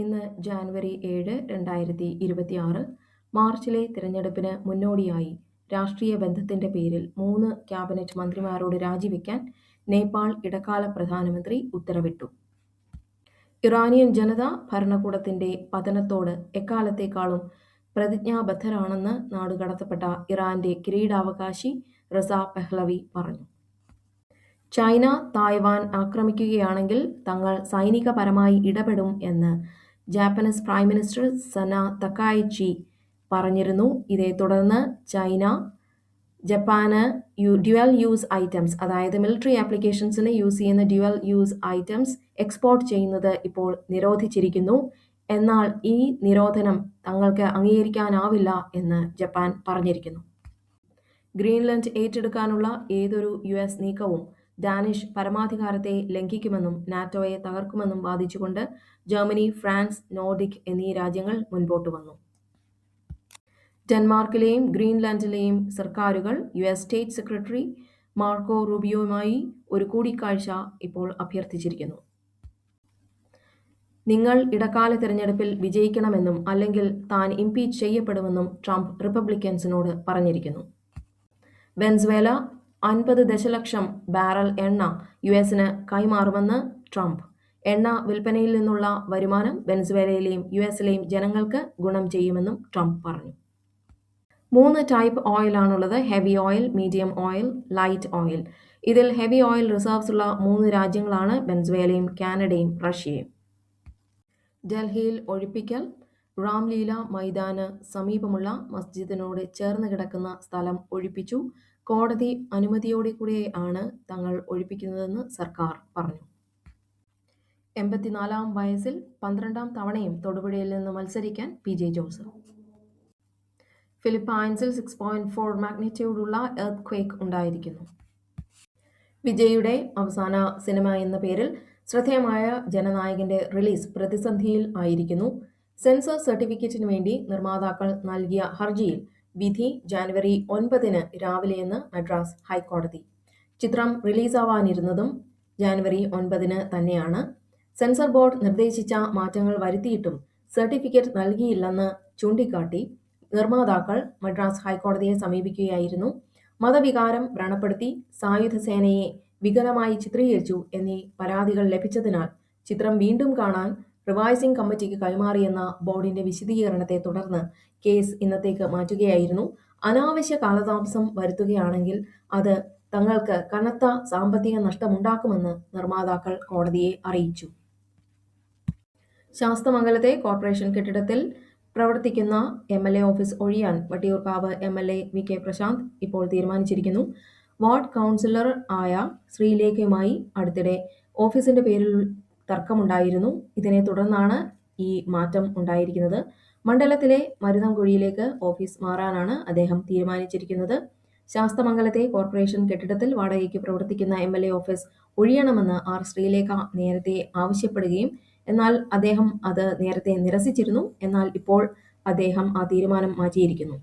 ഇന്ന് ജാനുവരി ഏഴ് രണ്ടായിരത്തി ഇരുപത്തിയാറ്. മാർച്ചിലെ തിരഞ്ഞെടുപ്പിന് മുന്നോടിയായി രാഷ്ട്രീയ ബന്ധത്തിന്റെ പേരിൽ മൂന്ന് ക്യാബിനറ്റ് മന്ത്രിമാരോട് രാജിവെക്കാൻ നേപ്പാൾ ഇടക്കാല പ്രധാനമന്ത്രി ഉത്തരവിട്ടു. ഇറാനിയൻ ജനത ഭരണകൂടത്തിന്റെ പതനത്തോട് എക്കാലത്തേക്കാളും പ്രതിജ്ഞാബദ്ധരാണെന്ന് നാടുകടത്തപ്പെട്ട ഇറാന്റെ കിരീടാവകാശി റസ പെഹ്ലവി പറഞ്ഞു. ചൈന തായ്വാൻ ആക്രമിക്കുകയാണെങ്കിൽ തങ്ങൾ സൈനികപരമായി ഇടപെടും എന്ന് Japanese prime minister Sanae Takaichi പറഞ്ഞിരുന്നു. ഇതേ തുടർന്ന് ചൈന ജപ്പാന് യു ഡ്യുവൽ യൂസ് ഐറ്റംസ് അതായത് മിലിറ്ററി ആപ്ലിക്കേഷൻസിന് യൂസ് ചെയ്യുന്ന ഡ്യുവൽ യൂസ് ഐറ്റംസ് എക്സ്പോർട്ട് ചെയ്യുന്നത് ഇപ്പോൾ നിരോധിച്ചിരിക്കുന്നു. എന്നാൽ ഈ നിരോധനം തങ്ങൾക്ക് അംഗീകരിക്കാനാവില്ല എന്ന് ജപ്പാൻ പറഞ്ഞിരിക്കുന്നു. ഗ്രീൻലൻഡ് ഏറ്റെടുക്കാനുള്ള ഏതൊരു യു എസ് നീക്കവും ഡാനിഷ് പരമാധികാരത്തെ ലംഘിക്കുമെന്നും നാറ്റോയെ തകർക്കുമെന്നും വാദിച്ചുകൊണ്ട് ജർമ്മനി ഫ്രാൻസ് നോർഡിക് എന്നീ രാജ്യങ്ങൾ മുൻപോട്ട് വന്നു. ഡെൻമാർക്കിലെയും ഗ്രീൻലാൻഡിലെയും സർക്കാരുകൾ U S state secretary Marco റൂബിയോയുമായി ഒരു കൂടിക്കാഴ്ച ഇപ്പോൾ അഭ്യർത്ഥിച്ചിരിക്കുന്നു. നിങ്ങൾ ഇടക്കാല തിരഞ്ഞെടുപ്പിൽ വിജയിക്കണമെന്നും അല്ലെങ്കിൽ താൻ ഇംപീച്ച് ചെയ്യപ്പെടുമെന്നും ട്രംപ് റിപ്പബ്ലിക്കൻസിനോട് പറഞ്ഞിരിക്കുന്നു. വെൻസ്വേല അൻപത് ദശലക്ഷം ബാരൽ എണ്ണ യു എസിന് കൈമാറുമെന്ന് ട്രംപ്. എണ്ണ വിൽപ്പനയിൽ നിന്നുള്ള വരുമാനം വെനസുവേലയിലെയും യു എസിലെയും ജനങ്ങൾക്ക് ഗുണം ചെയ്യുമെന്നും ട്രംപ് പറഞ്ഞു. മൂന്ന് type ഓയിലാണുള്ളത് heavy oil medium oil light oil. ഇതിൽ ഹെവി ഓയിൽ റിസർവ്സ് ഉള്ള മൂന്ന് രാജ്യങ്ങളാണ് വെൻസ്വേലയും കാനഡയും റഷ്യയും. ഡൽഹിയിൽ ഒഴിപ്പിക്കൽ. റാംലീല മൈതാന് സമീപമുള്ള മസ്ജിദിനോട് ചേർന്ന് കിടക്കുന്ന സ്ഥലം ഒഴിപ്പിച്ചു. കോടതി അനുമതിയോടെ കൂടെ ആണ് തങ്ങൾ ഒഴിപ്പിക്കുന്നതെന്ന് സർക്കാർ പറഞ്ഞു. എൺപത്തിനാലാം വയസ്സിൽ പന്ത്രണ്ടാം തവണയും തൊടുപുഴയിൽ നിന്ന് മത്സരിക്കാൻ പി ജെ ജോസഫ്. ഫിലിപ്പൈൻസിൽ സിക്സ് പോയിന്റ് ഫോർ മാഗ്നിറ്റ്യൂഡുള്ള എർത്ത് ക്വേക്ക് ഉണ്ടായിരിക്കുന്നു. വിജയുടെ അവസാന സിനിമ എന്ന പേരിൽ ശ്രദ്ധേയമായ ജനനായകന്റെ റിലീസ് പ്രതിസന്ധിയിൽ ആയിരിക്കുന്നു. സെൻസർ സർട്ടിഫിക്കറ്റിന് വേണ്ടി നിർമ്മാതാക്കൾ നൽകിയ ഹർജിയിൽ വിധി ജാനുവരി ഒൻപതിന് രാവിലെയെന്ന് മദ്രാസ് ഹൈക്കോടതി. ചിത്രം റിലീസാവാനിരുന്നതും ജാനുവരി ഒൻപതിന് തന്നെയാണ്. സെൻസർ ബോർഡ് നിർദ്ദേശിച്ച മാറ്റങ്ങൾ വരുത്തിയിട്ടും സർട്ടിഫിക്കറ്റ് നൽകിയില്ലെന്ന് ചൂണ്ടിക്കാട്ടി നിർമ്മാതാക്കൾ മദ്രാസ് ഹൈക്കോടതിയെ സമീപിക്കുകയായിരുന്നു. മതവികാരം വ്രണപ്പെടുത്തി സായുധ സേനയെ വികലമായി ചിത്രീകരിച്ചു എന്നീ പരാതികൾ ലഭിച്ചതിനാൽ ചിത്രം വീണ്ടും കാണാൻ റിവൈസിംഗ് കമ്മിറ്റിക്ക് കൈമാറിയെന്ന ബോർഡിന്റെ വിശദീകരണത്തെ തുടർന്ന് കേസ് ഇന്നത്തേക്ക് മാറ്റുകയായിരുന്നു. അനാവശ്യ കാലതാമസം വരുത്തുകയാണെങ്കിൽ അത് തങ്ങൾക്ക് കനത്ത സാമ്പത്തിക നഷ്ടമുണ്ടാക്കുമെന്ന് നിർമ്മാതാക്കൾ കോടതിയെ അറിയിച്ചു. ശാസ്തമംഗലത്തെ കോർപ്പറേഷൻ കെട്ടിടത്തിൽ പ്രവർത്തിക്കുന്ന എം എൽ എ ഓഫീസ് ഒഴിയാൻ Vattiyoorkavu M L A V K Prashanth ഇപ്പോൾ തീരുമാനിച്ചിരിക്കുന്നു. വാർഡ് കൗൺസിലർ ആയ ശ്രീലേഖയുമായി അടുത്തിടെ ഓഫീസിന്റെ പേരിൽ തർക്കമുണ്ടായിരുന്നു. ഇതിനെ തുടർന്നാണ് ഈ മാറ്റം ഉണ്ടായിരിക്കുന്നത്. മണ്ഡലത്തിലെ മരുതംകുഴിയിലേക്ക് ഓഫീസ് മാറാനാണ് അദ്ദേഹം തീരുമാനിച്ചിരിക്കുന്നത്. ശാസ്തമംഗലത്തെ കോർപ്പറേഷൻ കെട്ടിടത്തിൽ വാടകയ്ക്ക് പ്രവർത്തിക്കുന്ന എം എൽ എ ഓഫീസ് ഒഴിയണമെന്ന് ആർ ശ്രീലേഖ നേരത്തെ ആവശ്യപ്പെടുകയും എന്നാൽ അദ്ദേഹം അത് നേരത്തെ നിരസിച്ചിരുന്നു. എന്നാൽ ഇപ്പോൾ അദ്ദേഹം ആ തീരുമാനം മാറ്റിയിരിക്കുന്നു.